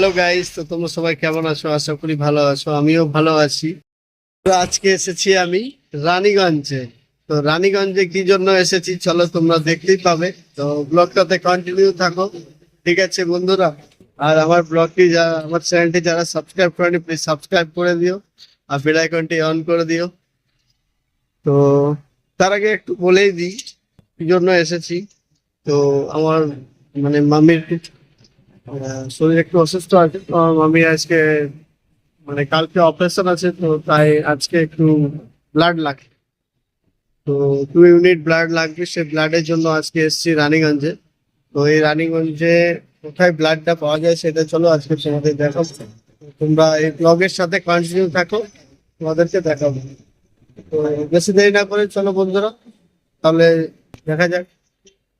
Hello guys তো তোমরা সবাই কেমন আছো? আশা করি ভালো আছো। আমিও ভালো আছি। তো আজকে এসেছি আমি রানীগঞ্জে। তো রানীগঞ্জে কি জন্য এসেছি? চলো তোমরা দেখতেই পাবে। তো ব্লগটাতে কন্টিনিউ থাকো। ঠিক আছে, বন্ধুরা। আর আমার ব্লগটি যা, আমার চ্যানেলটি যারা সাবস্ক্রাইব করেনি প্লিজ সাবস্ক্রাইব করে দিও। আর বেল আইকনটি অন করে দিও। তো তার আগে একটু বলেই দিই, কি জন্য এসেছি। তো আমার মানে মামির শরীর একটু অসুস্থ আছে। তো মামি আজকে মানে কালকে অপারেশন আছে, তো তাই আজকে একটু ব্লাড লাগে তো টু ইউনিট ব্লাড লাগবে, সেই ব্লাডের জন্য আজকে এসেছি রানীগঞ্জে। তো এই রানীগঞ্জে কোথায় ব্লাডটা পাওয়া যায় সেটা চলো আজকে তোমাদের দেখাবো। তোমরা এই ব্লগের সাথে কন্টিনিউ থাকো, তোমাদেরকে দেখাবো। তো বেশি দেরি না করে চলো বন্ধুরা, তাহলে দেখা যাক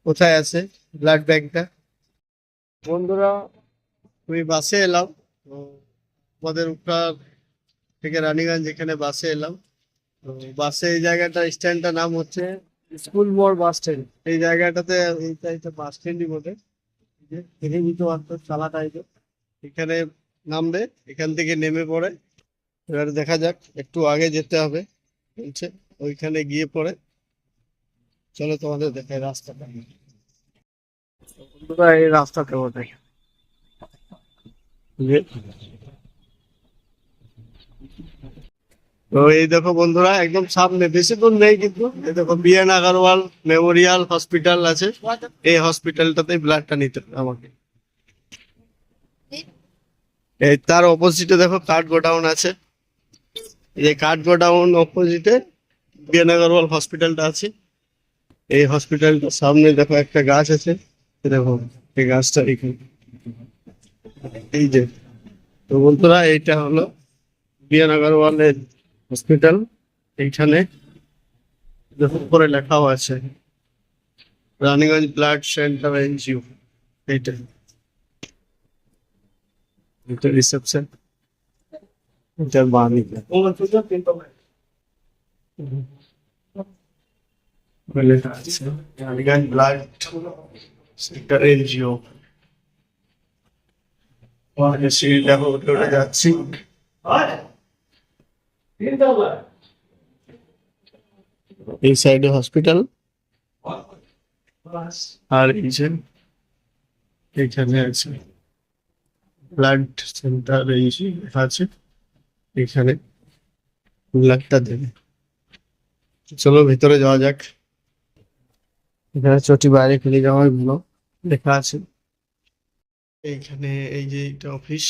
কোথায় আছে ব্লাড ব্যাংকটা বন্ধুরা, আমি বাসে এলাম। আমাদের উপকার থেকে রানীগঞ্জ এখানে বাসে এলাম। তো বাসে এই জায়গাটা স্ট্যান্ডটার নাম হচ্ছে স্কুল মোড় বাস স্ট্যান্ড। এই জায়গাটাতে এইটা বাস স্ট্যান্ডই যে দেখে নিতে পারতো চালা টাইপের এখানে নামবে, এখান থেকে নেমে পড়ে। এবারে দেখা যাক, একটু আগে যেতে হবে, বলছে। ওইখানে গিয়ে পড়ে। চলো তোমাদের দেখাই রাস্তাটা। বন্ধুরা এই রাস্তাতে ওঠে তো এই দেখো বন্ধুরা, একদম সামনে, বেশি দূর নেই কিন্তু। এই দেখো, বিএন আগারওয়াল মেমোরিয়াল হসপিটাল আছে। এই হসপিটালটাতে ব্লাডটা নিতে হবে আমাকে। এই তার অপোজিটে দেখো, কাঠ গোডাউন আছে। এই কাঠ গোডাউন অপোজিটে বিএন আগারওয়াল হসপিটালটা আছে। এই হসপিটালটার সামনে দেখো একটা গাছ আছে। দেখো এই গাছটা এখানে। এই যে, তো বন্ধুরা, এইটা হলো বিয়ান আগারওয়ালের হসপিটাল এইখানে দেখো উপরে লেখাও আছে, রানীগঞ্জ ব্লাড সেন্টার এনজিও এইটা। এটা রিসেপশন বাণী রানীগঞ্জ ব্লাড সেন্টার এনজিও সিঁড়ি দেখো উঠে উঠে যাচ্ছি। এই সাইডে হসপিটাল? আর এই যে এখানে আছে। ব্লাড সেন্টার এই যে আছে। এখানে ব্লাডটা দেবে। চলো ভিতরে যাওয়া যাক। এখানে চটি বাইরে খুলে যাওয়ারগুলো লেখা আছে। এইখানে এই যে এটা অফিস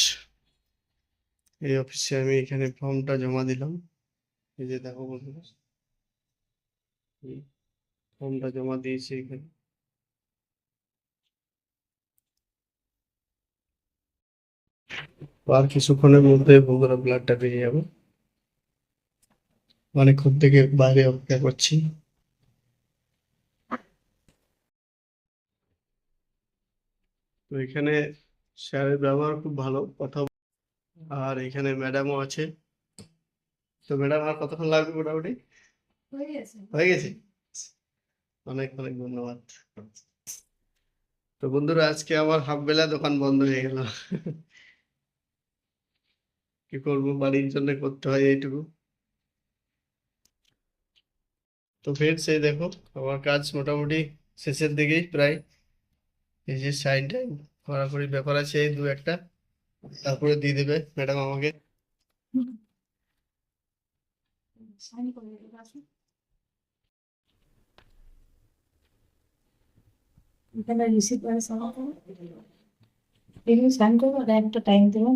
এই অফিসে আমি এখানে ফর্মটা জমা দিলাম। এই যে দেখো বন্ধুরা ফর্মটা জমা দিয়েছি এখানে। আর কিছুক্ষণের মধ্যে বন্ধুরা ব্লাডটা বেরিয়ে যাবে। অনেকক্ষণ থেকে বাইরে অপেক্ষা করছি। তো এখানে স্যারের ব্যবহার খুব ভালো কথা আর এখানে ম্যাডামও আছে। তো ম্যাডাম আর কতক্ষণ লাগবে মোটামুটি? হয়ে গেছে। হয়ে গেছে? অনেক অনেক ধন্যবাদ। তো বন্ধুরা আজকে আমার হাফ বেলা দোকান বন্ধ হয়ে গেল। কি করব? বাড়ির জন্য করতে হয় এইটুকু। তো ফের সেই দেখো আমার কাজ মোটামুটি শেষের দিকেই প্রায়। এই যে সাইন টাইম কড়াকড়ি ব্যাপার আছে এই দু একটা। তারপরে দিয়ে দেবে ম্যাডাম আমাকে। এখানে মানে সাইন করব এগুলো সাইন করব আর একটা টাইম দেবো।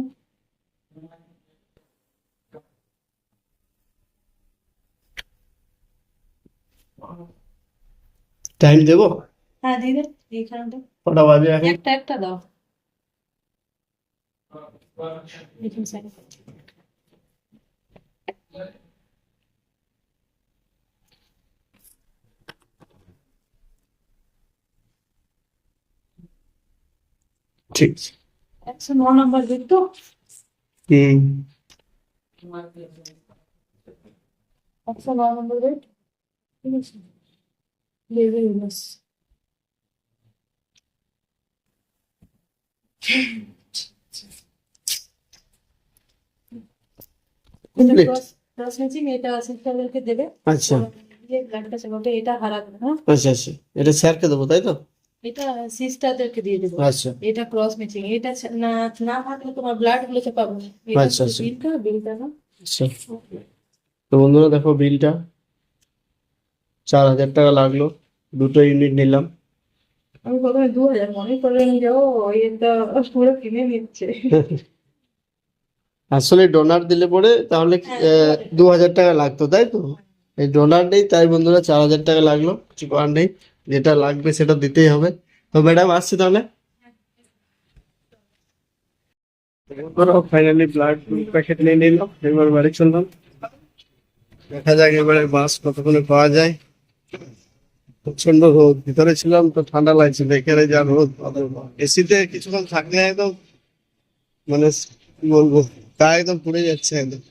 টাইম দেবো? হ্যাঁ দিয়ে দেন এইখানটা। কটা বাজে এখন? একটা একটা দাও। ঠিক। একশো ন নম্বর দেখতো হুম। একশো ন নম্বর রেট ঠিক আছে। এটা ক্রস আচ্ছা। এটা আচ্ছা, আচ্ছা। না। না হারলে তোমার ব্লাড পাবো আচ্ছা বিলটা না? তো বন্ধুরা দেখো বিলটা চার হাজার টাকা লাগল। দুটো ইউনিট নিলাম। আমি প্রথমে দু হাজার মনে করলাম যে ও এটা পুরো কিনে নিচ্ছে। আসলে ডোনার দিলে পরে তাহলে হ্যাঁ, দু হাজার টাকা লাগতো তাই তো? এই ডোনার নেই তাই বন্ধুরা চার হাজার টাকা লাগল কিছু করার নেই। যেটা লাগবে সেটা দিতেই হবে। তো ম্যাডাম আসছি তাহলে? ফাইনালি ব্লাড প্যাকেট নিয়ে নিলাম এবার বাড়ি চললাম। দেখা যাক এবারে বাস কতক্ষণে পাওয়া যায়। প্রচণ্ড রোদ, ভিতরে ছিলাম তো ঠান্ডা লাগছিল এখানে যা রোদ এসিতে কিছুক্ষণ থাকলে একদম মানে কি বলব তা একদম পুড়ে যাচ্ছে একদম।